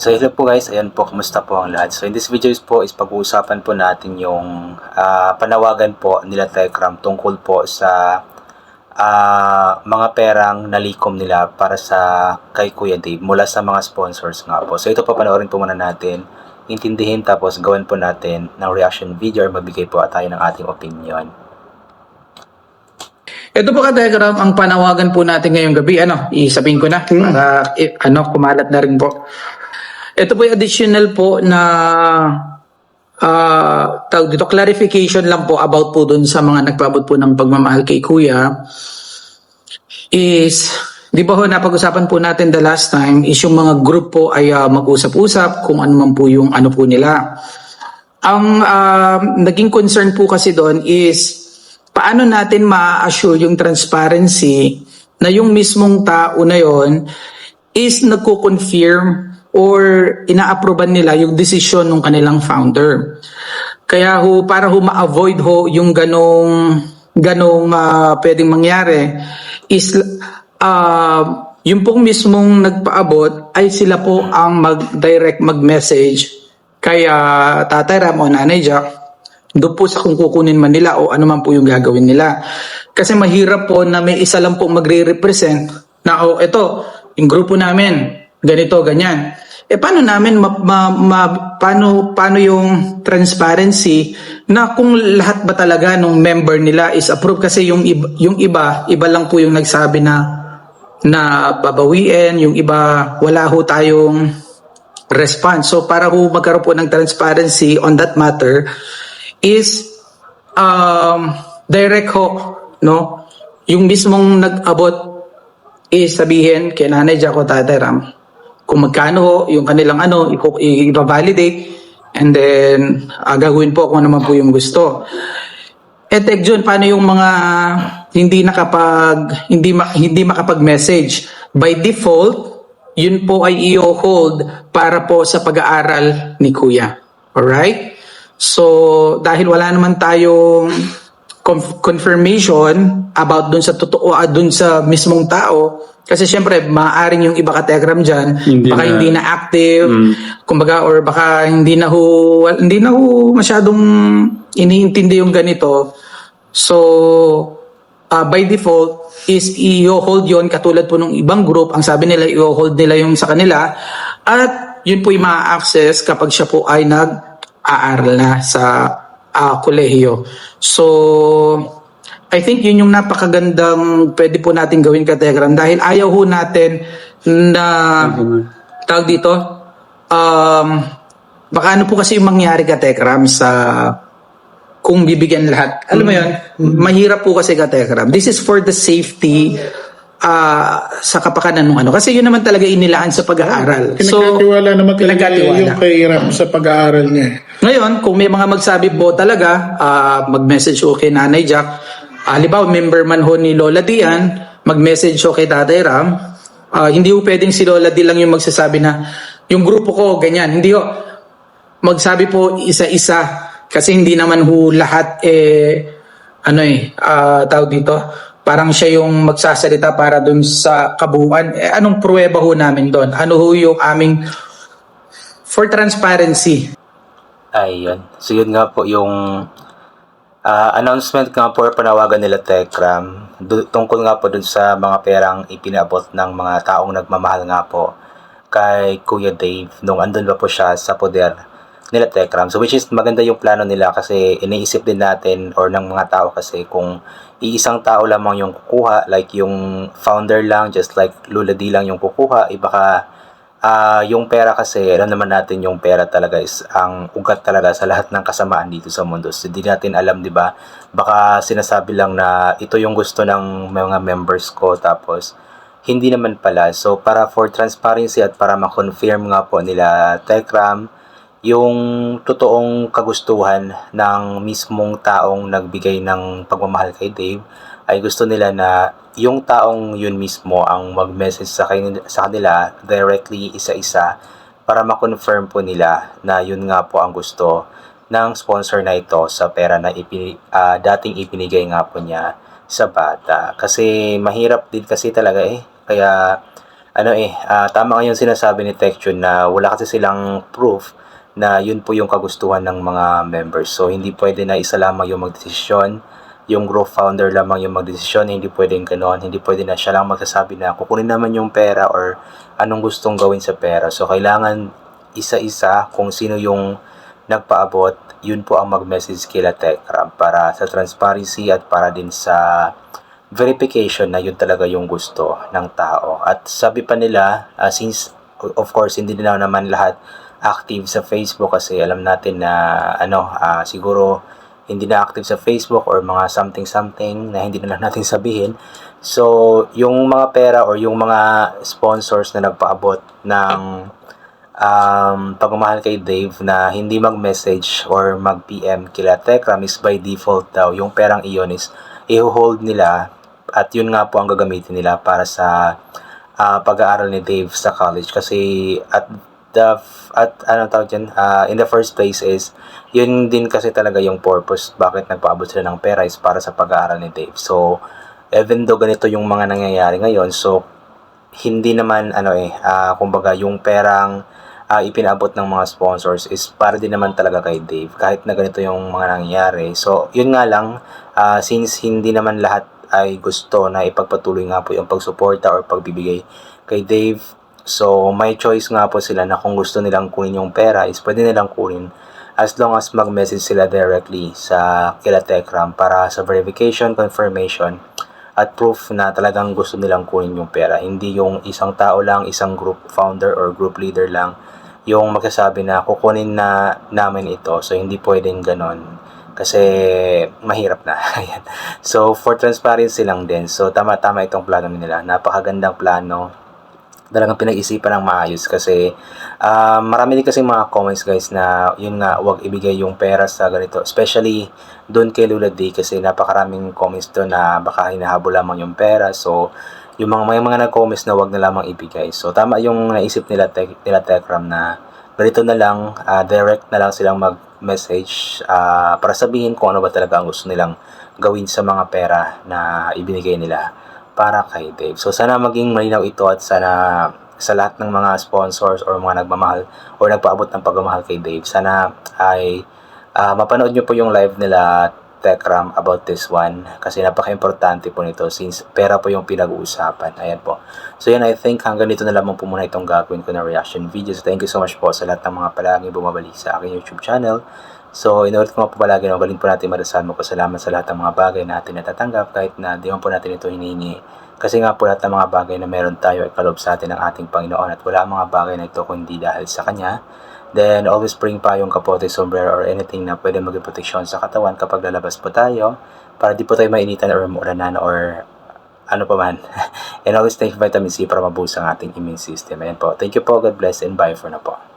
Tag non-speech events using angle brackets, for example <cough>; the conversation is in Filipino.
So hello po guys, ayan po, kumusta po ang lahat? So in this video is po is pag-uusapan po natin yung ah, panawagan po nila Techram tungkol po sa ah, mga perang nalikom nila para sa kay Kuya Dave mula sa mga sponsors nga po. So ito po panoorin po muna natin, intindihin tapos gawin po natin ng reaction video or magbigay po tayo ng ating opinion. Ito po ka-diagram ang panawagan po natin ngayong gabi. Ano, isabihin ko na para eh, ano, kumalat na rin po. Ito po yung additional po na ah tawag dito, clarification lang po about po dun sa mga nagpaabot po ng pagmamahal kay Kuya is Di ba ho, napag-usapan po natin the last time is yung mga group po ay ah, mag-usap-usap kung ano man po yung ano po nila. Ang ah, naging concern po kasi doon is paano natin ma-assure yung transparency na yung mismong tao na yon is nagko-confirm or ina-approvean nila yung decision ng kanilang founder. Kaya ho, para ho ma-avoid ho yung ganong ganong ah, pwedeng mangyari is ah, yung pong mismong nagpaabot ay sila po ang mag-direct mag-message kaya Tatay Ram o Nanay Jack doon po sa kung kukunin man nila o ano man po yung gagawin nila. Kasi mahirap po na may isa lang po magre-represent na o ito, yung grupo namin, ganito, ganyan. Eh paano namin ma, ma- ma- paano paano yung transparency na kung lahat ba talaga ng member nila is approved kasi yung iba, yung iba iba lang po yung nagsabi na na babawiin, yung iba wala ho tayong response. So para ho magkaroon po ng transparency on that matter is um, direct ho, no? Yung mismong nag-abot is sabihin kay Nanay Jaco Tatay Ram kung magkano yung kanilang ano, i-validate and then uh, po kung ano man po yung gusto. Eh Tek Jun, paano yung mga hindi nakapag hindi ma, hindi makapag-message? By default, yun po ay i-hold para po sa pag-aaral ni Kuya. Alright? So, dahil wala naman tayong confirmation about dun sa totoo, ah, dun sa mismong tao, kasi syempre, maaaring yung iba ka-telegram dyan, Hindi baka na- hindi na active, kumbaga, or baka hindi na ho, hindi na ho masyadong iniintindi yung ganito. So, ah, by default, is i-hold yon katulad po ng ibang group. Ang sabi nila, i-hold nila yung sa kanila. At yun po yung ma-access kapag siya po ay nag-aaral na sa ah, kolehiyo. So, I think yun yung napakagandang pwede po natin gawin ka Telegram dahil ayaw ho natin na tawag dito um, baka ano po kasi yung mangyari ka Telegram sa kung bibigyan lahat. Alam mo yun, mahirap po kasi ka Telegram. This is for the safety ah, sa kapakanan ng ano. Kasi yun naman talaga inilaan sa pag-aaral. Pinagkatiwala naman talaga pinagkatiwala. yung kay Ram sa pag-aaral niya. Ngayon, kung may mga magsabi po talaga, ah, mag-message ko kay Nanay Jack, halimbawa member man ho ni Lola Dian, mag-message ko kay Tatay Ram, ah, hindi ho pwedeng si Lola Di lang yung magsasabi na, yung grupo ko, ganyan. Hindi ho. Magsabi po isa-isa, kasi hindi naman ho lahat, eh, ano eh, ah, tawag dito, parang siya yung magsasalita para dun sa kabuuan. Eh, anong pruweba ho namin doon? Ano ho yung aming, for transparency, Ayun. So yun nga po yung ah, announcement nga po panawagan nila Techram du- tungkol nga po dun sa mga perang ipinabot ng mga taong nagmamahal nga po kay Kuya Dave nung andun pa po siya sa poder nila Techram. So which is maganda yung plano nila kasi iniisip din natin or ng mga tao kasi kung iisang tao lamang yung kukuha like yung founder lang just like Lula D lang yung kukuha iba ka Ah, yung pera kasi, alam naman natin yung pera talaga is ang ugat talaga sa lahat ng kasamaan dito sa mundo. So, hindi natin alam, di ba? Baka sinasabi lang na ito yung gusto ng mga members ko, tapos hindi naman pala. So, para for transparency at para ma-confirm nga po nila Techram, yung totoong kagustuhan ng mismong taong nagbigay ng pagmamahal kay Dave, ay gusto nila na yung taong yun mismo ang mag-message sa, kan- sa kanila directly isa-isa para ma-confirm po nila na yun nga po ang gusto ng sponsor na ito sa pera na ipini, ah, dating ipinigay nga po niya sa bata. Kasi mahirap din kasi talaga eh. Kaya ano eh, ah, tama nga yung sinasabi ni Tekchun na wala kasi silang proof na yun po yung kagustuhan ng mga members. So, hindi pwede na isa lamang yung magdesisyon, yung group founder lamang yung magdesisyon, hindi pwedeng ganon, hindi pwede na siya lang magsasabi na kukunin naman yung pera or anong gustong gawin sa pera. So, kailangan isa-isa kung sino yung nagpaabot, yun po ang mag-message kila Techram para sa transparency at para din sa verification na yun talaga yung gusto ng tao. At sabi pa nila, ah, since of course hindi nila naman lahat active sa Facebook kasi alam natin na ano, ah, siguro hindi na active sa Facebook or mga something something na hindi na lang <laughs> natin sabihin. So, yung mga pera or yung mga sponsors na nagpaabot ng um, pagmamahal kay Dave na hindi mag-message or mag-PM kila Tekram is by default daw. Yung perang iyon is i-hold nila at yun nga po ang gagamitin nila para sa ah, pag-aaral ni Dave sa college kasi at the at ano tawag dyan, ah, in the first place is yun din kasi talaga yung purpose bakit nagpaabot sila ng pera is para sa pag-aaral ni Dave. So even though ganito yung mga nangyayari ngayon, so hindi naman ano eh, ah, kumbaga yung perang ah, ipinaabot ng mga sponsors is para din naman talaga kay Dave kahit na ganito yung mga nangyayari. So, yun nga lang, ah, since hindi naman lahat ay gusto na ipagpatuloy nga po yung pagsuporta or pagbibigay kay Dave, so may choice nga po sila na kung gusto nilang kunin yung pera is pwede nilang kunin as long as mag-message sila directly sa kila Techram para sa verification, confirmation, at proof na talagang gusto nilang kunin yung pera. Hindi yung isang tao lang, isang group founder or group leader lang yung magsasabi na kukunin na namin ito. So, hindi pwedeng ganon. Kasi mahirap na. <laughs> So, for transparency lang din. So, tama-tama itong plano nila. Napakagandang plano. Talagang pinag-isipan ng maayos kasi ah, marami din kasi mga comments guys na yun nga, wag ibigay yung pera sa ganito. Especially doon kay Lula D kasi napakaraming comments doon na baka hinahabol lamang yung pera. So, yung mga may mga nag-comments na wag na lamang ibigay. So tama yung naisip nila tech, nila Techram na ganito na lang ah, direct na lang silang mag-message ah, para sabihin kung ano ba talaga ang gusto nilang gawin sa mga pera na ibinigay nila para kay Dave. So sana maging malinaw ito at sana sa lahat ng mga sponsors or mga nagmamahal or nagpaabot ng pagmamahal kay Dave, sana ay ah, mapanood nyo po yung live nila Techram about this one kasi napaka-importante po nito since pera po yung pinag-uusapan. Ayan po. So yan, I think hanggang dito na lamang po muna itong gagawin ko na reaction video. So thank you so much po sa lahat ng mga palaging bumabalik sa aking YouTube channel. So inulit ko nga po palagi na magaling po natin marasal mo. Salamat sa lahat ng mga bagay na atin natatanggap kahit na di man po natin ito hinihingi. Kasi nga po lahat ng mga bagay na meron tayo ay kalob sa atin ng ating Panginoon at wala mga bagay na ito kundi dahil sa Kanya. Then, always bring pa yung kapote, sombrero, or anything na pwede maging proteksyon sa katawan kapag lalabas po tayo para di po tayo mainitan or maulanan or ano pa man. <laughs> and always take vitamin C para mabuhos ang ating immune system. Ayan po. Thank you po. God bless and bye for na po.